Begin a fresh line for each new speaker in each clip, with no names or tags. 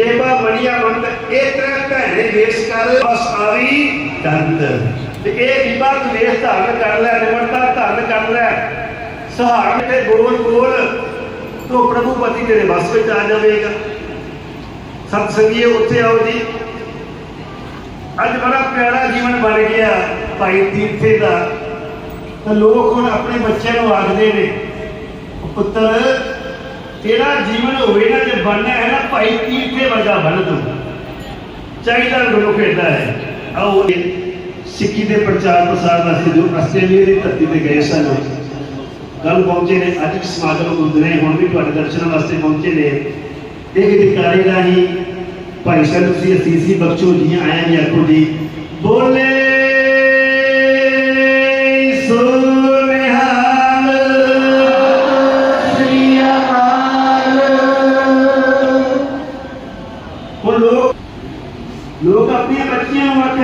ਜੇਬਾ ਮਣੀਆ ਮੰਤ ਇਹ ਤਰ੍ਹਾਂ ਭੈਣੇ ਵੇਸ ਕਰ, ਬਸ ਆਵੀ ਦੰਤ। ਤੇ ਇਹ ਬੀਬਾ ਤੂੰ ਵੇਸ ਧਾਰਨ ਕਰ ਲੈ, ਨਿਮਰਤਾ ਧਾਰਨ ਕਰ ਲੈ। ਸਹਾਰਨ ਤੇ ਬੋਲ ਬੋਲ ਤੋ ਪ੍ਰਭੂ ਪਤੀ ਤੇਰੇ ਵਸ ਵਿੱਚ ਆ ਜਾਵੇਗਾ। ਸਤ ਸੰਗੀਏ ਉੱਥੇ ਆਓ ਜੀ। ਅੱਜ ਬੜਾ ਪਿਆਰਾ ਜੀਵਨ ਬਣ ਗਿਆ ਭਾਈ ਤੀਰਥੇ ਦਾ। ਤਾਂ ਲੋਕ ਹੁਣ ਆਪਣੇ ਬੱਚਿਆਂ ਨੂੰ ਆਖਦੇ ਨੇ, ਪੁੱਤਰ, ਤੇਰਾ ਜੀਵਨ ਹੋਵੇ ਨਾ ਜੇ ਬਣਨਾ ਹੈ ਭਾਈ ਤੀਰਥੇ ਵਰਗਾ ਬਣ ਤੂੰ ਚਾਹੀਦਾ ਗੁਰੂ ਖੇਡਦਾ ਹੈ ਆਓ ਇਹ ਸਿੱਖੀ ਦੇ ਪ੍ਰਚਾਰ ਪ੍ਰਸਾਰ ਵਾਸਤੇ ਜੋ ਆਸਟ੍ਰੇਲੀਆ ਦੀ ਧਰਤੀ ਤੇ ਗਏ ਸਨ ਕੱਲ ਪਹੁੰਚੇ ਨੇ ਅੱਜ ਇੱਕ ਸਮਾਗਮ ਹੁੰਦੇ ਨੇ ਹੁਣ ਵੀ ਤੁਹਾਡੇ ਦਰਸ਼ਨਾਂ ਵਾਸਤੇ ਪਹੁੰਚੇ ਨੇ ਇਹ ਅਧਿਕਾਰੀ ਰਾਹੀਂ ਭਾਈ ਸਾਹਿਬ ਤੁਸੀਂ ਅਸੀਸੀ ਬਖਸ਼ੋ ਜੀ ਆਇਆ ਜੀ ਆਖੋ ਜੀ ਬੋਲੇ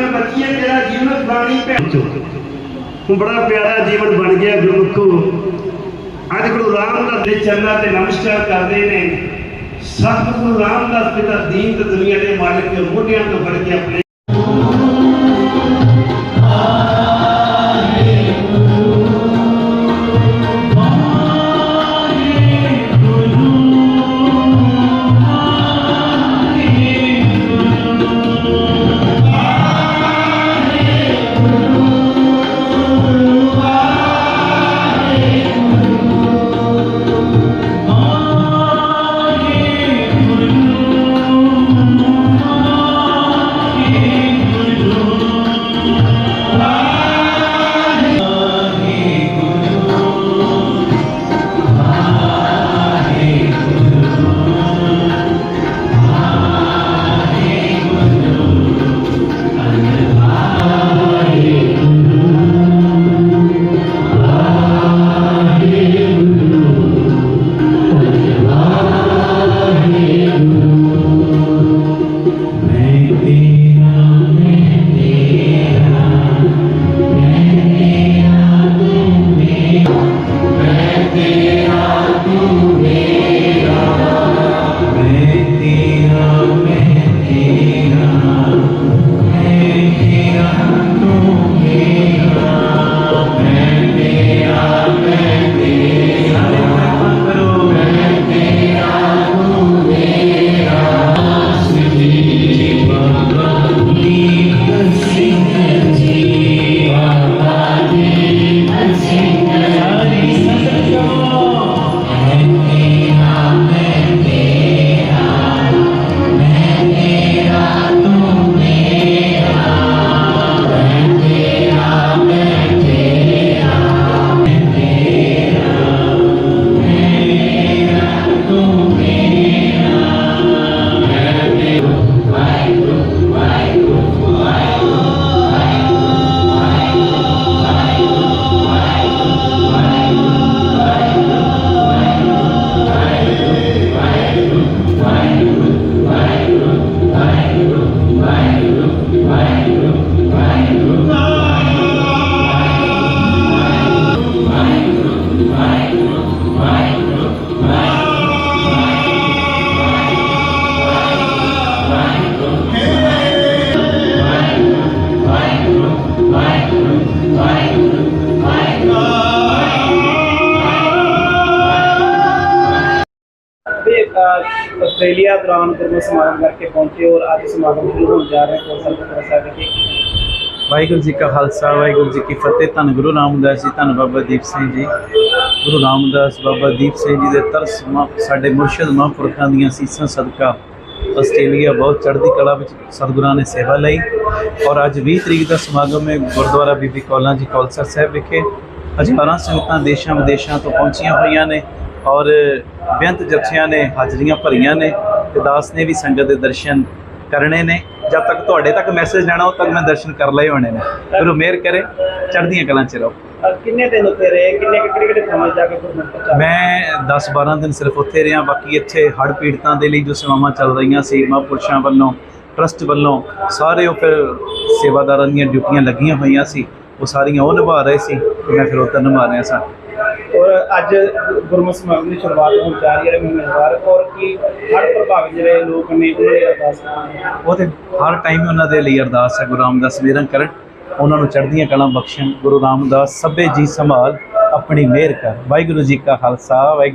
ਬੱਚੀਆਂ ਨੂੰ ਤੇਰਾ ਜੀਵਨ ਬਾਣੀ ਭੈਣ ਹੁਣ ਬੜਾ ਪਿਆਰਾ ਜੀਵਨ ਬਣ ਗਿਆ ਗੁਰਮੁਖੋ। ਅੱਜ ਗੁਰੂ ਰਾਮਦਾਸ ਦੇ ਚਰਨਾਂ ਤੇ ਨਮਸਕਾਰ ਕਰਦੇ ਨੇ। ਸਤਿਗੁਰੂ ਰਾਮਦਾਸ ਪਿਤਾ ਦੀਨ ਤੇ ਦੁਨੀਆ ਦੇ ਮਾਲਕ ਮੋਢਿਆਂ ਤੋਂ ਫੜ ਕੇ ਆਪਣੇ
ਆਸਟ੍ਰੇਲੀਆ ਦੌਰਾਨ ਗੁਰੂ ਸਮਾਗਮ ਕਰਕੇ ਪਹੁੰਚੇ ਔਰ ਅੱਜ ਸਮਾਗਮ ਸ਼ੁਰੂ ਹੋਣ ਜਾ ਰਿਹਾ ਹੈ ਸੰਗਤ ਕਰ ਸਕਦੇ
ਵਾਹਿਗੁਰੂ ਜੀ ਕਾ ਖਾਲਸਾ, ਵਾਹਿਗੁਰੂ ਜੀ ਕੀ ਫਤਿਹ। ਧੰਨ ਗੁਰੂ ਰਾਮਦਾਸ ਜੀ, ਧੰਨ ਬਾਬਾ ਦੀਪ ਸਿੰਘ ਜੀ। ਗੁਰੂ ਰਾਮਦਾਸ ਬਾਬਾ ਦੀਪ ਸਿੰਘ ਜੀ ਦੇ ਤਰਸ ਮਾ- ਸਾਡੇ ਮੁਰਸ਼ਿਦ ਮਹਾਂਪੁਰਖਾਂ ਦੀਆਂ ਸੀਸਾਂ ਸਦਕਾ ਆਸਟ੍ਰੇਲੀਆ ਬਹੁਤ ਚੜ੍ਹਦੀ ਕਲਾ ਵਿੱਚ ਸਤਿਗੁਰਾਂ ਨੇ ਸੇਵਾ ਲਈ। ਔਰ ਅੱਜ 20 ਤਰੀਕ ਦਾ ਸਮਾਗਮ ਹੈ ਗੁਰਦੁਆਰਾ ਬੀਬੀ ਕੌਲਾਂ ਜੀ ਕੌਲਸਰ ਸਾਹਿਬ ਵਿਖੇ। ਹਜ਼ਾਰਾਂ ਸੰਗਤਾਂ ਦੇਸ਼ਾਂ ਵਿਦੇਸ਼ਾਂ ਤੋਂ ਪਹੁੰਚੀਆਂ ਹੋਈਆਂ ਨੇ। ਔਰ ਬੇਅੰਤ ਜਥਿਆਂ ਨੇ ਹਾਜ਼ਰੀਆਂ ਭਰੀਆਂ ਨੇ ਤੇ ਦਾਸ ਨੇ ਵੀ ਸੰਗਤ ਦੇ ਦਰਸ਼ਨ ਕਰਨੇ ਨੇ। ਜਦ ਤੱਕ ਤੁਹਾਡੇ ਤੱਕ ਮੈਸੇਜ ਲੈਣਾ ਉਹ ਤੱਕ ਮੈਂ ਦਰਸ਼ਨ ਕਰ ਲਏ ਹੋਣੇ ਨੇ। ਗੁਰੂ ਮਿਹਰ ਕਰੇ ਚੜ੍ਹਦੀਆਂ ਕਲਾਂ ਚ ਰਹੋ।
ਕਿੰਨੇ ਦਿਨ ਉੱਥੇ ਰਹੇ? ਕਿੰਨੇ ਕਿਹੜੇ ਕਿਹੜੇ ਥਾਵਾਂ ਜਾ ਕੇ
ਮੈਂ 10-12 ਦਿਨ ਸਿਰਫ ਉੱਥੇ ਰਿਹਾ। ਬਾਕੀ ਇੱਥੇ ਹੜ੍ਹ ਪੀੜਤਾਂ ਦੇ ਲਈ ਜੋ ਸੇਵਾਵਾਂ ਚੱਲ ਰਹੀਆਂ ਸੀ ਮਹਾਂਪੁਰਸ਼ਾਂ ਵੱਲੋਂ ਟਰਸਟ ਵੱਲੋਂ ਸਾਰੇ ਉਹ ਫਿਰ ਸੇਵਾਦਾਰਾਂ ਦੀਆਂ ਡਿਊਟੀਆਂ ਲੱਗੀਆਂ ਹੋਈਆਂ ਸੀ। ਉਹ ਸਾਰੀਆਂ ਉਹ ਨਿਭਾ ਰਹੇ ਸੀ ਤੇ ਮੈਂ ਫਿਰ ਉੱਧਰ ਨਿਭਾ ਰਿਹਾ ਸਾਂ।
ਅੱਜ ਗੁਰਮਤਿ ਸਮਾਗਮ ਦੀ ਸ਼ੁਰੂਆਤ ਹੋਣ ਜਾ ਰਹੀ ਹੈ ਮਹੀਨੇਵਾਰ ਔਰ ਕੀ ਹਰ ਪ੍ਰਭਾਵਿਤ ਜਿਹੜੇ ਲੋਕ ਨੇ, ਉਹਨਾਂ ਦੀ ਅਰਦਾਸ
ਉਹ ਤੇ ਹਰ ਟਾਈਮ ਉਹਨਾਂ ਦੇ ਲਈ ਅਰਦਾਸ ਹੈ, ਗੁਰੂ ਰਾਮਦਾਸ ਮੇਰਾਂ ਕਰਨ। ਉਹਨਾਂ ਨੂੰ ਚੜ੍ਹਦੀਆਂ ਕਲਾਂ ਬਖਸ਼ਣ, ਗੁਰੂ ਰਾਮਦਾਸ ਸਭੇ ਜੀ ਸੰਭਾਲ, ਆਪਣੀ ਮਿਹਰ ਕਰ। ਵਾਹਿਗੁਰੂ ਜੀ ਕਾ ਖਾਲਸਾ, ਵਾਹਿਗੁਰੂ